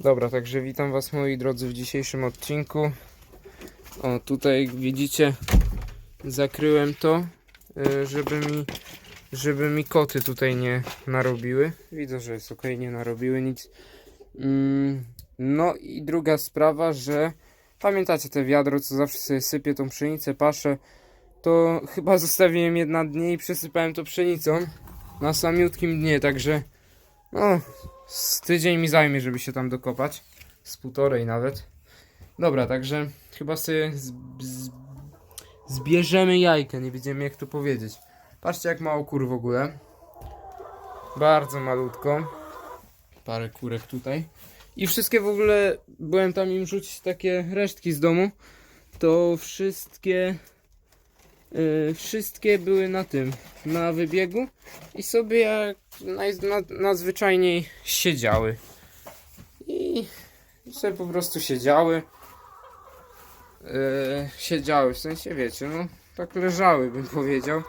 Dobra, także witam Was moi drodzy w dzisiejszym odcinku. O, tutaj jak widzicie, zakryłem to, y, żeby mi, żeby mi koty tutaj nie narobiły. Widzę, że jest ok, nie narobiły nic. Mm, no i druga sprawa, że pamiętacie te wiadro, co zawsze sobie sypie tą pszenicę, paszę, to chyba zostawiłem je na dnie i przesypałem to pszenicą na samiutkim dnie, także no, z tydzień mi zajmie, żeby się tam dokopać. Z półtorej nawet. Dobra, także chyba sobie z, z, zbierzemy jajkę, nie wiedziemy jak to powiedzieć. Patrzcie jak mało kur w ogóle. Bardzo malutko. Parę kurek tutaj. I wszystkie w ogóle, byłem tam im rzucić takie resztki z domu. To wszystkie, yy, wszystkie były na tym, na wybiegu. I sobie jak naj, na, nadzwyczajniej siedziały. I sobie po prostu siedziały. Yy, siedziały, w sensie wiecie, no tak leżały bym powiedział.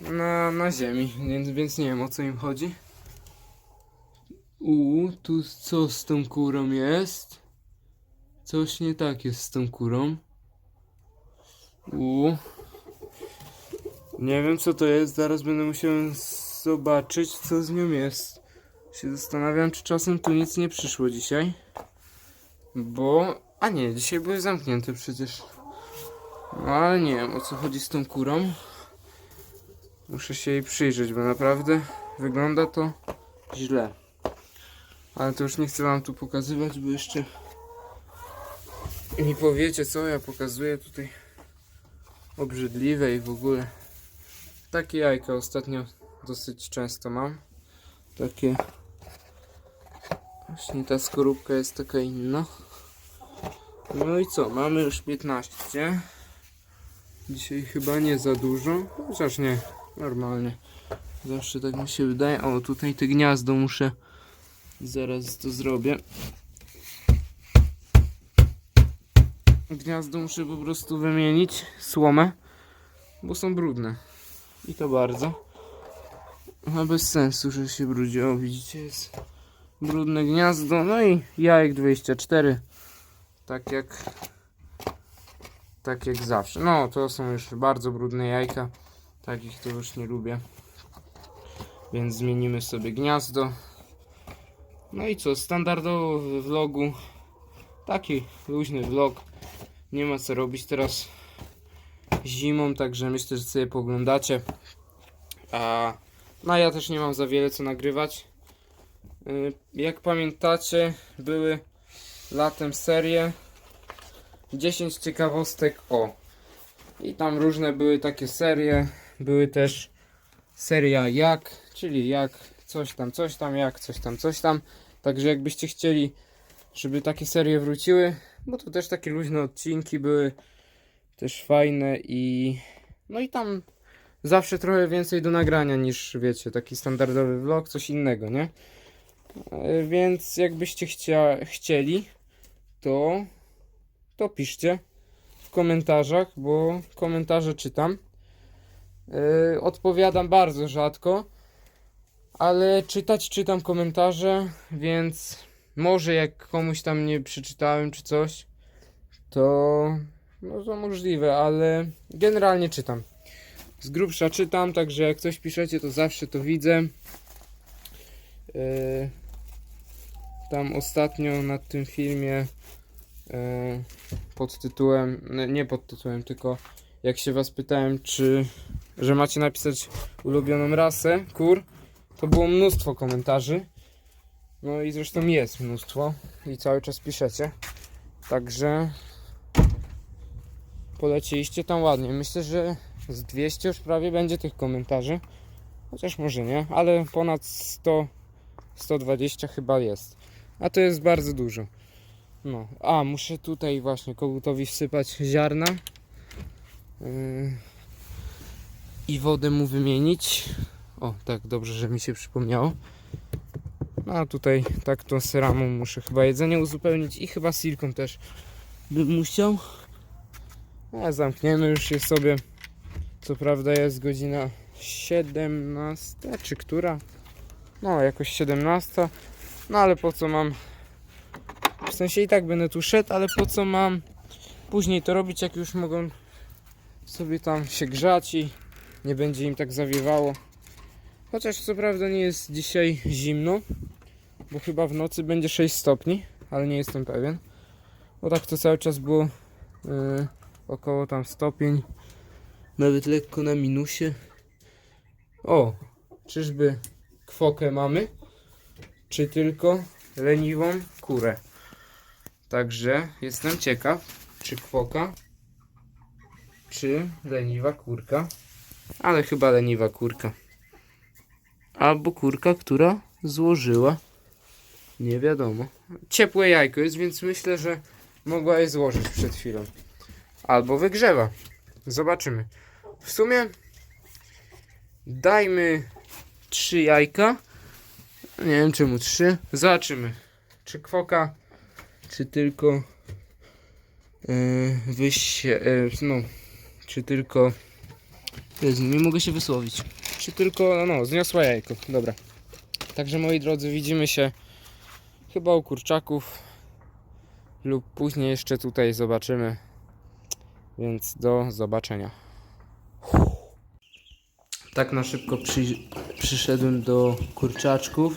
Na, na ziemi, więc, więc nie wiem o co im chodzi. U, tu co z tą kurą jest? Coś nie tak jest z tą kurą. U. Nie wiem co to jest, zaraz będę musiał zobaczyć co z nią jest. Się zastanawiam czy czasem tu nic nie przyszło dzisiaj. Bo... A nie, dzisiaj były zamknięte przecież. No ale nie wiem o co chodzi z tą kurą. Muszę się jej przyjrzeć, bo naprawdę wygląda to źle. Ale to już nie chcę wam tu pokazywać, bo jeszcze mi powiecie co ja pokazuję tutaj obrzydliwe i w ogóle. Takie jajka ostatnio dosyć często mam. Takie. Właśnie ta skorupka jest taka inna. No i co? Mamy już 15. Dzisiaj chyba nie za dużo. Chociaż nie, normalnie. Zawsze tak mi się wydaje. O, tutaj te gniazdo muszę. Zaraz to zrobię. Gniazdo muszę po prostu wymienić. Słomę. Bo są brudne. I to bardzo. A bez sensu, że się brudzi. O, widzicie, jest brudne gniazdo. No i jajek 24. Tak jak tak jak zawsze. No, to są już bardzo brudne jajka. Takich to już nie lubię. Więc zmienimy sobie gniazdo. No i co, standardowo w vlogu. Taki luźny vlog. Nie ma co robić teraz zimą, także myślę, że sobie poglądacie. A no ja też nie mam za wiele co nagrywać. Y, Jak pamiętacie, były latem serie 10 ciekawostek o. I tam różne były takie serie. Były też seria jak, czyli jak coś tam, coś tam, jak coś tam, coś tam. Także jakbyście chcieli, żeby takie serie wróciły, bo to też takie luźne odcinki były, też fajne i no i tam zawsze trochę więcej do nagrania niż wiecie, taki standardowy vlog, coś innego, nie? E, Więc jakbyście chcia, chcieli, to to piszcie w komentarzach, bo komentarze czytam. Yy, odpowiadam bardzo rzadko, ale czytać czytam komentarze, więc może jak komuś tam nie przeczytałem czy coś, to no to możliwe, ale generalnie czytam. Z grubsza czytam, także jak coś piszecie, to zawsze to widzę. Yy, tam ostatnio na tym filmie e, pod tytułem, nie- nie pod tytułem, tylko jak się was pytałem, czy, że macie napisać ulubioną rasę kur, to było mnóstwo komentarzy. No i zresztą jest mnóstwo i cały czas piszecie. Także poleciliście tam ładnie. Myślę, że z 200 już prawie będzie tych komentarzy. Chociaż może nie, ale ponad 100, 120 chyba jest. A to jest bardzo dużo. No, a muszę tutaj właśnie kogutowi wsypać ziarna yy, i wodę mu wymienić. O, tak, dobrze, że mi się przypomniało. No, a tutaj tak tą seramą muszę chyba jedzenie uzupełnić i chyba silką też bym musiał. A zamkniemy już je sobie. Co prawda jest godzina 17, czy która? No, jakoś 17. No ale po co mam W sensie i tak będę tu szedł, ale po co mam później to robić, jak już mogą sobie tam się grzać i nie będzie im tak zawiewało. Chociaż co prawda nie jest dzisiaj zimno, bo chyba w nocy będzie 6 stopni, ale nie jestem pewien. Bo tak to cały czas było yy, około tam stopień, nawet lekko na minusie. O, czyżby kwokę mamy? Czy tylko leniwą kurę? Także jestem ciekaw, czy kwoka, czy leniwa kurka. Ale chyba leniwa kurka. Albo kurka, która złożyła. Nie wiadomo. Ciepłe jajko jest, więc myślę, że mogła je złożyć przed chwilą. Albo wygrzewa. Zobaczymy. W sumie dajmy trzy jajka. Nie wiem czemu trzy. Zobaczymy. Czy kwoka, czy tylko yy, wyście, yy, no, czy tylko Jezu, nie mogę się wysłowić. Czy tylko, no, zniosła jajko. Dobra. Także moi drodzy, widzimy się chyba u kurczaków lub później jeszcze tutaj zobaczymy. Więc do zobaczenia. Tak na szybko przy, przyszedłem do kurczaczków.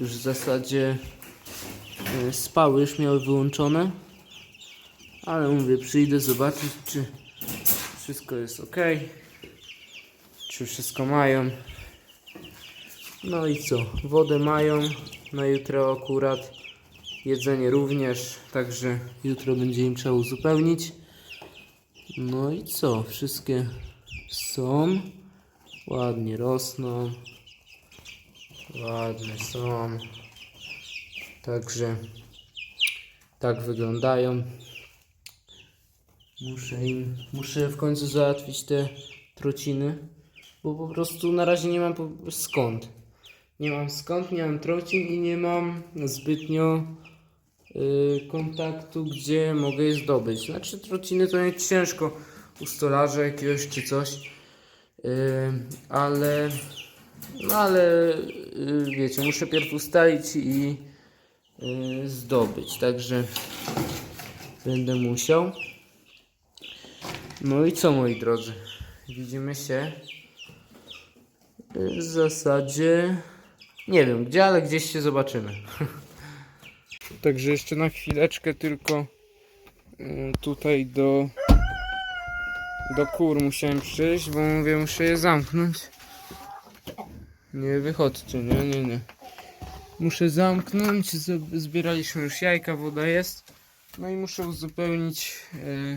Już w zasadzie e, spały, już miały wyłączone. Ale mówię, przyjdę zobaczyć, czy wszystko jest ok. Czy wszystko mają. No i co? Wodę mają na jutro akurat. Jedzenie również, także jutro będzie im trzeba uzupełnić. No i co? Wszystkie są. Ładnie rosną. Ładne są. Także tak wyglądają. Muszę im, muszę w końcu załatwić te trociny, bo po prostu na razie nie mam skąd. Nie mam skąd, nie mam trocin i nie mam zbytnio kontaktu, gdzie mogę je zdobyć. Znaczy trociny to nie ciężko u stolarza jakiegoś czy coś, y, ale no ale y, wiecie, muszę pierw ustalić i y, zdobyć, także będę musiał. No i co moi drodzy? Widzimy się y, w zasadzie nie wiem gdzie, ale gdzieś się zobaczymy. Także jeszcze na chwileczkę tylko y, tutaj do do kur musiałem przyjść, bo mówię muszę je zamknąć. Nie wychodźcie, nie, nie, nie. Muszę zamknąć, zbieraliśmy już jajka, woda jest. No i muszę uzupełnić y,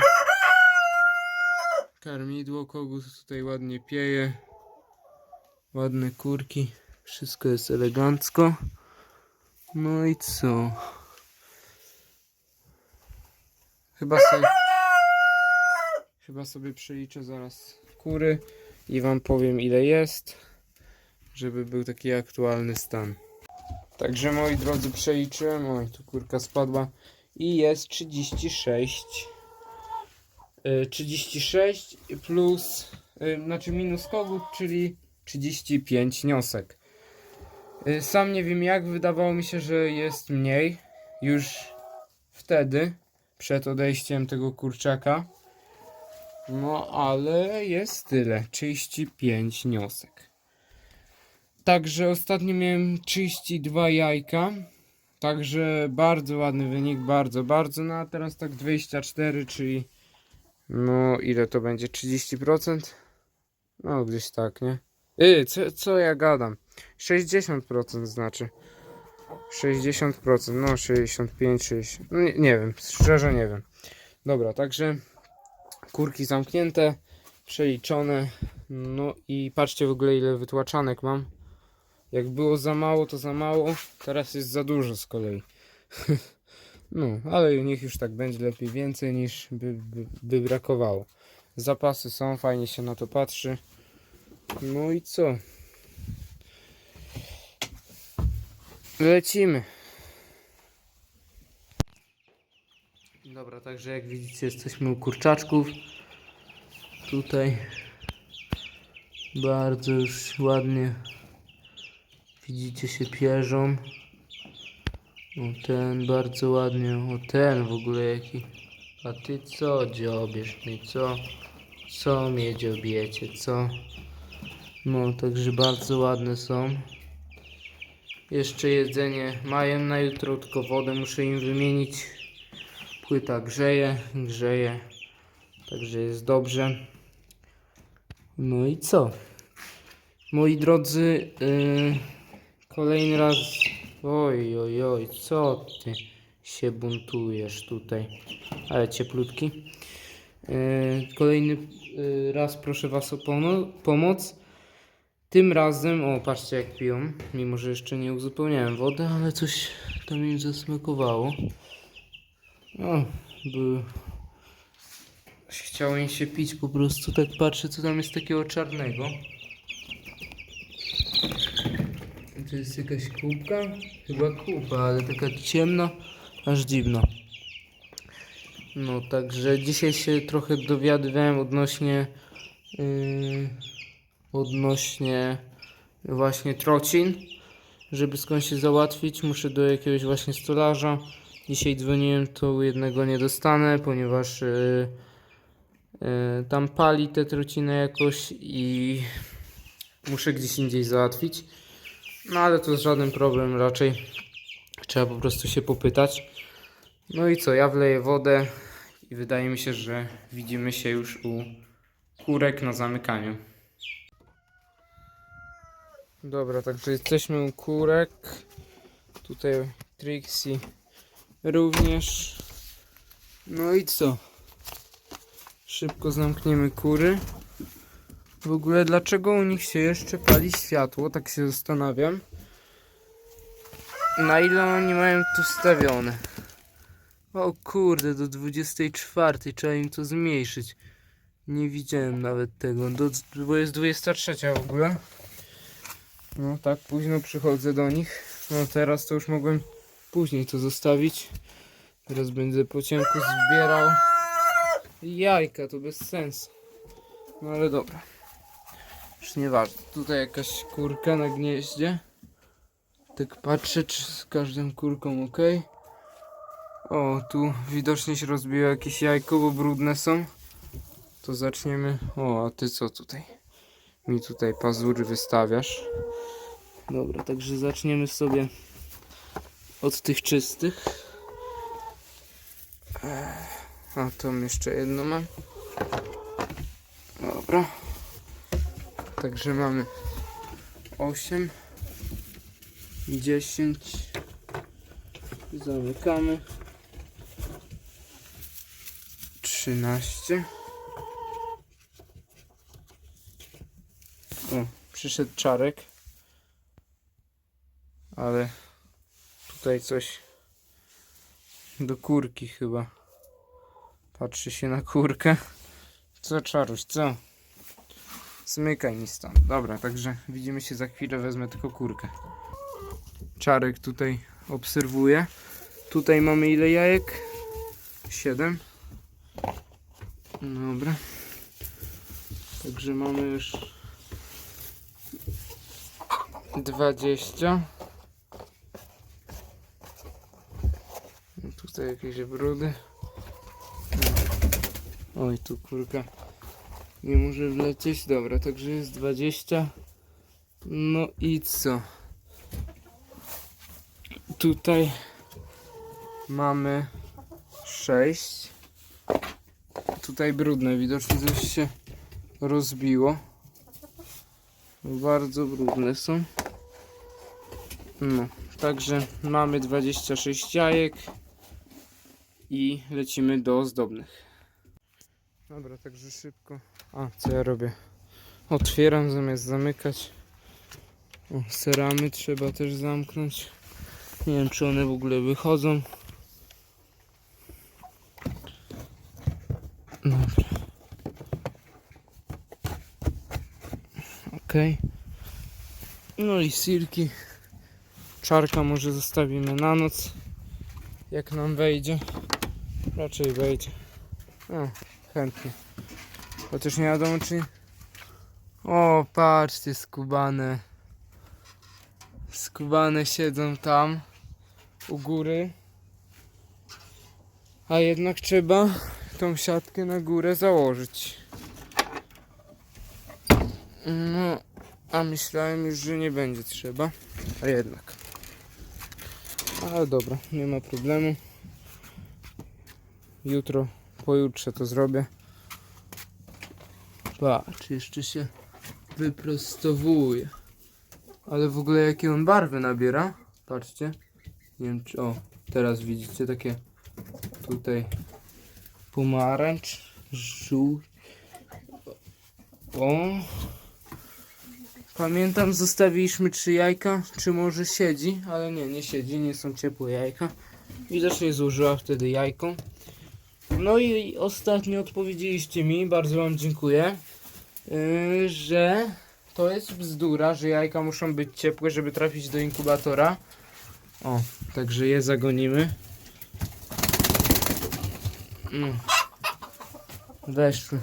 Karmidło, kogut tutaj ładnie pieje. Ładne kurki. Wszystko jest elegancko. No i co? Chyba sobie... Chyba sobie przeliczę zaraz kury i wam powiem ile jest, żeby był taki aktualny stan. Także moi drodzy przeliczyłem, oj tu kurka spadła i jest 36 y, 36 plus, y, znaczy minus kogut, czyli 35 niosek. Y, Sam nie wiem jak, wydawało mi się, że jest mniej już wtedy, przed odejściem tego kurczaka. No ale jest tyle, 35 niosek. Także ostatnio miałem 32 jajka. Także bardzo ładny wynik, bardzo, bardzo. No a teraz tak 24, czyli no, ile to będzie? 30%? No, gdzieś tak, nie? Yy, co, co ja gadam? 60% znaczy. 60%, no 65, 60. No, nie, nie wiem, szczerze nie wiem. Dobra, także kurki zamknięte, przeliczone. No i patrzcie w ogóle ile wytłaczanek mam. Jak było za mało, to za mało. Teraz jest za dużo z kolei. No, ale niech już tak będzie lepiej więcej niż by, by, by brakowało. Zapasy są, fajnie się na to patrzy. No i co? Lecimy. Dobra, także jak widzicie jesteśmy u kurczaczków. Tutaj bardzo już ładnie widzicie się pierzą. O ten bardzo ładnie, o ten w ogóle jaki. A ty co dziobiesz mi, co? Co mnie dziobiecie, co? No, także bardzo ładne są. Jeszcze jedzenie mają na jutro, tylko wodę muszę im wymienić. Płyta grzeje, grzeje. Także jest dobrze. No i co? Moi drodzy, yy, kolejny raz. Oj, oj, oj, co ty się buntujesz tutaj? Ale cieplutki. Yy, kolejny yy, raz proszę Was o pono- pomoc. Tym razem, o patrzcie jak piją, mimo że jeszcze nie uzupełniałem wody, ale coś tam im zasmakowało. O, były Chciało im się pić po prostu, tak patrzę co tam jest takiego czarnego. To jest jakaś kubka? Chyba kupa, ale taka ciemna, aż dziwna. No także dzisiaj się trochę dowiadywałem odnośnie yy, odnośnie właśnie trocin. Żeby skąd się załatwić, muszę do jakiegoś właśnie stolarza. Dzisiaj dzwoniłem, to jednego nie dostanę, ponieważ yy, E, tam pali te truciny jakoś i muszę gdzieś indziej załatwić. No ale to jest żaden problem raczej. Trzeba po prostu się popytać. No i co, ja wleję wodę i wydaje mi się, że widzimy się już u kurek na zamykaniu. Dobra, także jesteśmy u kurek. Tutaj Trixie również. No i co? Szybko zamkniemy kury. W ogóle dlaczego u nich się jeszcze pali światło? Tak się zastanawiam. Na ile oni mają tu wstawione? O kurde, do 24 trzeba im to zmniejszyć. Nie widziałem nawet tego, do, bo jest 23 w ogóle. No tak, późno przychodzę do nich. No teraz to już mogłem później to zostawić. Teraz będę po ciemku zbierał. Jajka, to bez sensu. No ale dobra. Już nieważne. Tutaj jakaś kurka na gnieździe. Tak patrzę, czy z każdą kurką ok. O, tu widocznie się rozbiło jakieś jajko, bo brudne są. To zaczniemy. O, a ty co tutaj? Mi tutaj pazury wystawiasz. Dobra, także zaczniemy sobie od tych czystych. A tam jeszcze jedno mam. Dobra. Także mamy 8 10 Zamykamy 13 O, przyszedł czarek Ale tutaj coś do kurki chyba Patrzy się na kurkę. Co czaruś, co? Zmykaj mi stąd. Dobra, także widzimy się za chwilę, wezmę tylko kurkę. Czarek tutaj obserwuje. Tutaj mamy ile jajek? Siedem. Dobra. Także mamy już 20. No Tutaj jakieś brudy. Oj, tu kurka nie może wlecieć. Dobra, także jest 20. No i co? Tutaj mamy 6. Tutaj brudne, widocznie coś się rozbiło. Bardzo brudne są. No, także mamy 26 jajek i lecimy do ozdobnych. Dobra, także szybko. A, co ja robię? Otwieram zamiast zamykać. O, seramy trzeba też zamknąć. Nie wiem, czy one w ogóle wychodzą. Dobra. Okej. No i silki. Czarka może zostawimy na noc. Jak nam wejdzie. Raczej wejdzie. O, chętnie. Chociaż nie wiadomo czy... O, patrzcie, skubane. Skubane siedzą tam. u góry. A jednak trzeba tą siatkę na górę założyć. No, a myślałem już, że nie będzie trzeba, a jednak. Ale dobra, nie ma problemu. Jutro, pojutrze to zrobię. Patrz, jeszcze się wyprostowuje. Ale w ogóle jakie on barwy nabiera. Patrzcie. Nie wiem czy. O, teraz widzicie takie tutaj pomarańcz, żół. O. Pamiętam, zostawiliśmy trzy jajka. Czy może siedzi? Ale nie, nie siedzi, nie są ciepłe jajka. Widocznie złożyła wtedy jajko. No i ostatnio odpowiedzieliście mi, bardzo Wam dziękuję, yy, że to jest bzdura, że jajka muszą być ciepłe, żeby trafić do inkubatora. O, także je zagonimy. Mm. Weszły.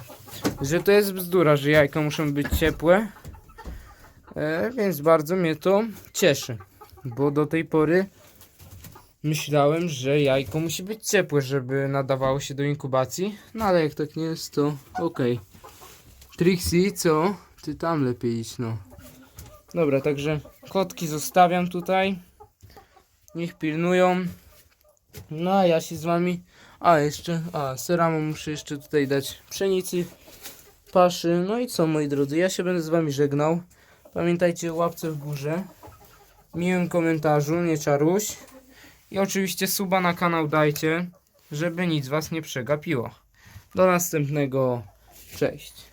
Że to jest bzdura, że jajka muszą być ciepłe. E, więc bardzo mnie to cieszy. Bo do tej pory myślałem, że jajko musi być ciepłe, żeby nadawało się do inkubacji. No ale jak tak nie jest, to okej. Trixie, co? Ty tam lepiej idź, no. Dobra, także kotki zostawiam tutaj. Niech pilnują. No a ja się z wami. A jeszcze, a seramo muszę jeszcze tutaj dać pszenicy, paszy. No i co moi drodzy, ja się będę z wami żegnał. Pamiętajcie o łapce w górze, miłym komentarzu, nie czaruś. I oczywiście suba na kanał dajcie, żeby nic was nie przegapiło. Do następnego. Cześć.